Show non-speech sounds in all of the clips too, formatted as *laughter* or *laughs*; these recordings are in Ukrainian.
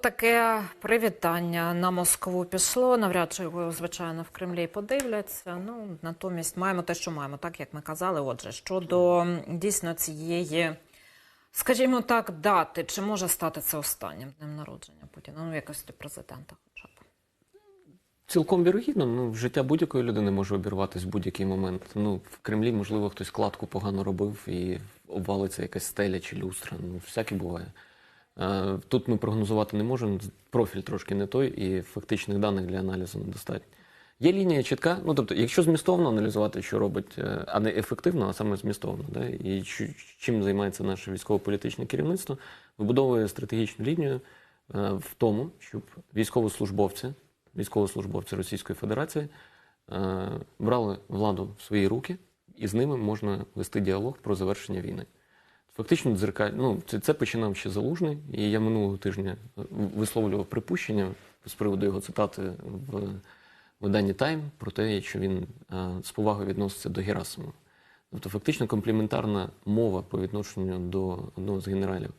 таке привітання на Москву пішло. Навряд чи його, звичайно, в Кремлі подивляться. Ну натомість маємо те, що маємо, так як ми казали. Отже, щодо дійсно цієї, скажімо так, дати, чи може стати це останнім днем народження Путіна? Ну, в якості президента, хоча б. Цілком вірогідно, ну, життя будь-якої людини може обірватися в будь-який момент. Ну, в Кремлі, можливо, хтось кладку погано робив і обвалиться якась стеля чи люстра. Ну, всяке буває. Е, Тут ми прогнозувати не можемо, профіль трошки не той, і фактичних даних для аналізу недостатньо. Є лінія чітка, ну тобто, якщо змістовно аналізувати, що робить, е, а не ефективно, а саме змістовно, да, і чим займається наше військово-політичне керівництво, вибудовує стратегічну лінію е, в тому, щоб військовослужбовці, військовослужбовці Російської Федерації брали владу в свої руки, і з ними можна вести діалог про завершення війни. Фактично, дзеркаль... ну, це, це починав ще залужний, і я минулого тижня висловлював припущення з приводу його цитати в виданні Тайм про те, що він е, з повагою відноситься до Герасимова. Тобто, фактично, компліментарна мова по відношенню до одного з генералів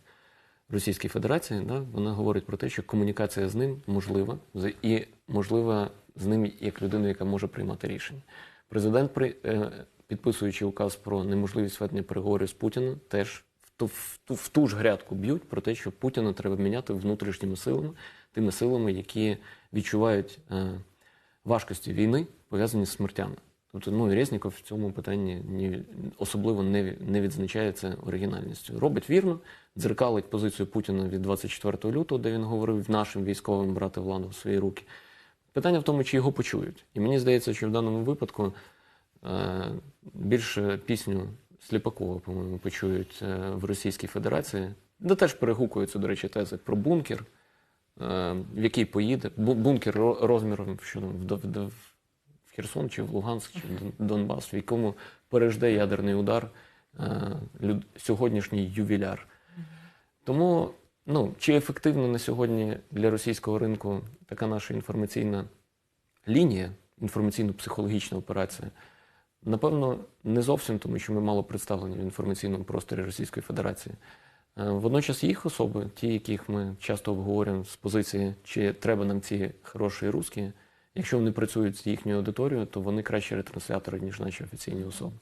Російської Федерації, да, вона говорить про те, що комунікація з ним можлива, і можлива з ним як людиною, яка може приймати рішення. Президент, при, е, підписуючи указ про неможливість ведення переговорів з Путіним, теж ту, в, ту, в ту ж грядку б'ють про те, що Путіна треба міняти внутрішніми силами, тими силами, які відчувають е, важкості війни, пов'язані з смертями. Тобто, ну, Резніков в цьому питанні ні, особливо не, не відзначається оригінальністю. Робить вірно, дзеркалить позицію Путіна від 24 лютого, де він говорив нашим військовим брати владу в свої руки. Питання в тому, чи його почують. І мені здається, що в даному випадку е, більше пісню Сліпакова, по-моєму, почують е, в Російській Федерації, де теж перегукуються, до речі, тези про бункер, е, в який поїде. Бункер розміром що в, Херсон чи в Луганськ, чи в Донбас, в якому пережде ядерний удар е, сьогоднішній ювіляр. Тому, ну, чи ефективна на сьогодні для російського ринку така наша інформаційна лінія, інформаційно-психологічна операція? Напевно, не зовсім, тому що ми мало представлені в інформаційному просторі Російської Федерації. Е, Водночас їх особи, ті, яких ми часто обговорюємо з позиції, чи треба нам ці хороші русські, якщо вони працюють з їхньою аудиторією, то вони кращі ретранслятори, ніж наші офіційні особи.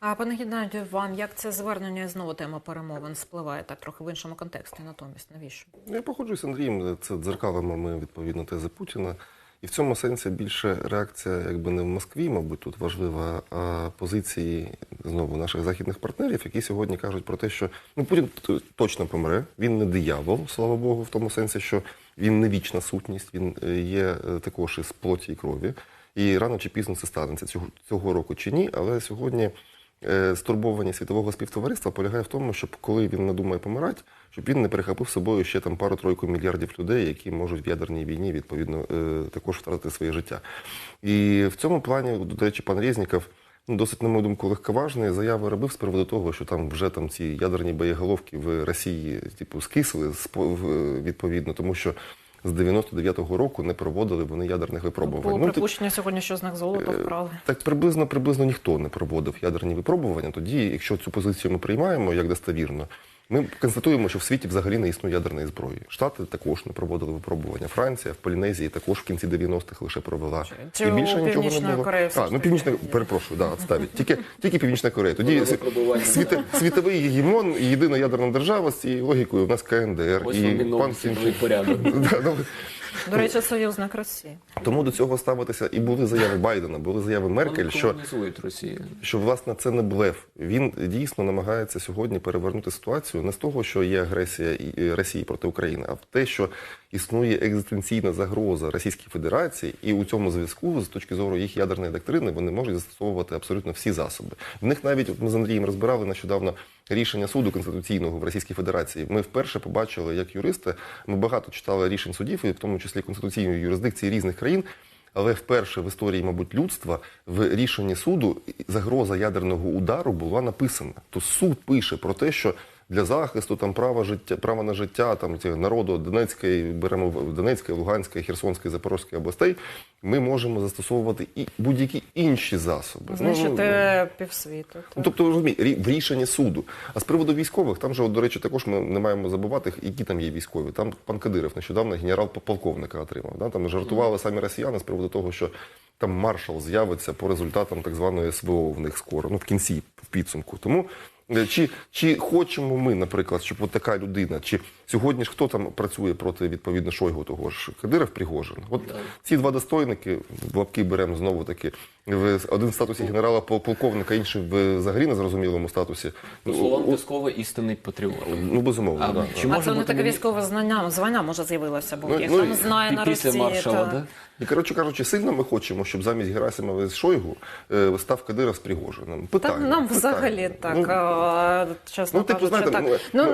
А пане Геннадію, вам як це звернення знову тема перемовин спливає так трохи в іншому контексті? Натомість навіщо? Я погоджуюсь з Андрієм. Це дзеркалимо ми відповідно тези Путіна. І в цьому сенсі більше реакція, якби не в Москві, мабуть, тут важлива, а позиції знову наших західних партнерів, які сьогодні кажуть про те, що ну Путін точно помре. Він не диявол, слава Богу, в тому сенсі, що він не вічна сутність, він е, є е, також із плоті і крові. І рано чи пізно це станеться цього, цього року чи ні. Але сьогодні стурбованість світового співтовариства полягає в тому, щоб коли він надумає помирати, щоб він не перехопив собою ще там пару-тройку мільярдів людей, які можуть в ядерній війні відповідно е, також втратити своє життя. І в цьому плані, до речі, пан Резніков ну, досить, на мою думку, легковажної заяви робив з приводу того, що там вже там ці ядерні боєголовки в Росії типу скисли відповідно, тому що. З 99-го року не проводили вони ядерних випробувань. Було Ну, припущення припущення сьогодні, що знак золота золото вкрали. так приблизно приблизно ніхто не проводив ядерні випробування. Тоді, якщо цю позицію ми приймаємо як достовірно, ми констатуємо, що в світі взагалі не існує ядерної зброї. Штати також не проводили випробування. Франція в Полінезії також в кінці 90-х лише провела. Чи у не було. Корея, А, ну північна є? перепрошую, да, відставіть. Тільки тільки Північна Корея. Тоді Було світовий гегемон і єдина ядерна держава з цією логікою. У нас КНДР Ось і вам пан новий порядок. *laughs* До речі, союзник Росії. Тому до цього ставитися і були заяви Байдена, були заяви Меркель, що Росію. що власне це не блеф. Він дійсно намагається сьогодні перевернути ситуацію не з того, що є агресія Росії проти України, а в те, що існує екзистенційна загроза Російській Федерації, і у цьому зв'язку, з точки зору їх ядерної доктрини, вони можуть застосовувати абсолютно всі засоби. В них навіть от ми з Андрієм розбирали нещодавно рішення суду конституційного в Російській Федерації. Ми вперше побачили, як юристи, ми багато читали рішень судів, і в тому числі конституційної юрисдикції різних країн. Але вперше в історії, мабуть, людства в рішенні суду загроза ядерного удару була написана. То суд пише про те, що для захисту там права життя, права на життя там народу Донецької, беремо в- Донецької, Луганської, Херсонської, Запорозької областей, ми можемо застосовувати і будь-які інші засоби. Знищити півсвіту. Ну, тобто розумій, рі- в рішенні суду. А з приводу військових, там же, от, до речі, також ми не маємо забувати, які там є військові. Там пан Кадиров нещодавно генерал-полковника отримав. Да? Там жартували самі росіяни з приводу того, що там маршал з'явиться по результатам так званої СВО в них скоро, ну в кінці, в підсумку. Тому е, чи, чи хочемо ми, наприклад, щоб така людина, чи сьогодні ж хто там працює проти відповідно Шойгу того ж Кадиров Пригожин? От ці два достойники в лапки беремо знову таки в один в статусі генерала пол- полковника, інший в взагалі незрозумілому статусі. По словам Пескова, істинний патріот. Ну безумовно, А да, чи. А може це не таке мені- військове знання, звання може з'явилося, бо Ну, їх ну, там знає на Після Росії. маршала, та- да? І коротше кажучи, сильно ми хочемо, щоб замість Герасимова з Шойгу е, став Кадиров з Пригожином. Та Питання. нам питання. взагалі так, Ну, чесно ну, типу, кажучи, знаєте, так. ну, Ну, ну,